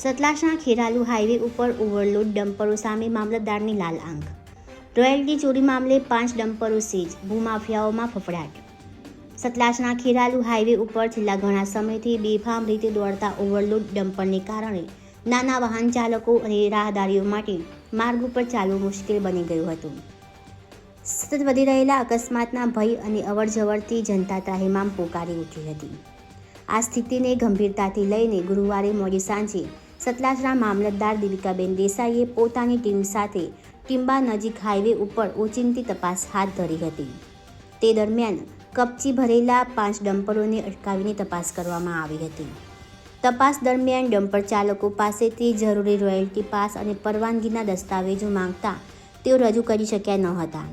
સતલાસના Kheralu highway ઉપર overload ડમ્પરો સામે મામલતદારની લાલ આંખ. રોયલ્ટી ચોરી મામલે પાંચ ડમ્પરો સીઝ, ભૂમાફિયાઓમાં ફફડાટ. સતલાસના ખેરાલુ હાઈવે ઉપર છેલ્લા ઘણા સમયથી બેફામ રીતે દોડતા ઓવરલોડ ડમ્પરને કારણે નાના વાહન ચાલકો અને રાહદારીઓ માટે માર્ગ ઉપર ચાલવું મુશ્કેલ બની ગયું હતું. સતત વધી રહેલા અકસ્માતના ભય અને અવરજવરથી જનતા ત્રાહિમામ પોકારી ઉઠી હતી. આ સ્થિતિને ગંભીરતાથી લઈને ગુરુવારે મોડી સાંજે સતલાસના મામલતદાર દીપિકાબેન દેસાઈએ પોતાની ટીમ સાથે ટિંબા નજીક હાઈવે ઉપર ઓચિંતી તપાસ હાથ ધરી હતી. તે દરમિયાન કપચી ભરેલા પાંચ ડમ્પરોને અટકાવીને તપાસ કરવામાં આવી હતી. તપાસ દરમિયાન ડમ્પર ચાલકો પાસેથી જરૂરી રોયલ્ટી પાસ અને પરવાનગીના દસ્તાવેજો માંગતા તેઓ રજૂ કરી શક્યા ન હતા.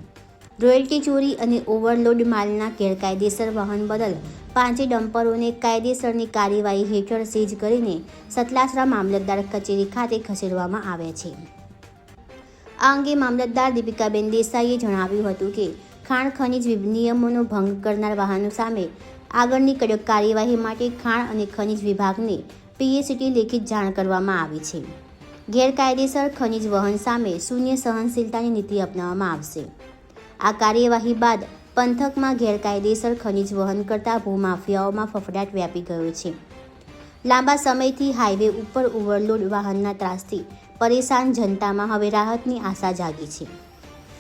રોયલ્ટી ચોરી અને ઓવરલોડ માલના ગેરકાયદેસર વહન બદલ પાંચે ડમ્પરોને કાયદેસરની કાર્યવાહી હેઠળ સીઝ કરીને સતલાસરા મામલતદાર કચેરી ખાતે ખસેડવામાં આવ્યા છે. આ અંગે મામલતદાર દીપિકાબેન દેસાઈએ જણાવ્યું હતું કે, ખાણ ખનિજ નિયમોનો ભંગ કરનાર વાહનો સામે આગળની કડક કાર્યવાહી માટે ખાણ અને ખનિજ વિભાગને પીએસીટી લેખિત જાણ કરવામાં આવી છે. ગેરકાયદેસર ખનિજ વહન સામે શૂન્ય સહનશીલતાની નીતિ અપનાવવામાં આવશે. આ કાર્યવાહી બાદ પંથકમાં ગેરકાયદેસર ખનિજ વહન કરતા ભૂમાફિયાઓમાં ફફડાટ વ્યાપી ગયો છે. લાંબા સમયથી હાઈવે ઉપર ઓવરલોડ વાહનના ત્રાસથી પરેશાન જનતામાં હવે રાહતની આશા જાગી છે.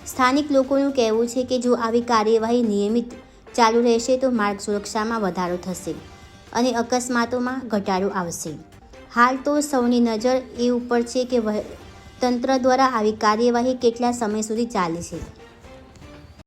સ્થાનિક લોકોનું કહેવું છે કે જો આવી કાર્યવાહી નિયમિત ચાલુ રહેશે તો માર્ગ સુરક્ષામાં વધારો થશે અને અકસ્માતોમાં ઘટાડો આવશે. હાલ તો સૌની નજર એ ઉપર છે કે તંત્ર દ્વારા આવી કાર્યવાહી કેટલા સમય સુધી ચાલે છે.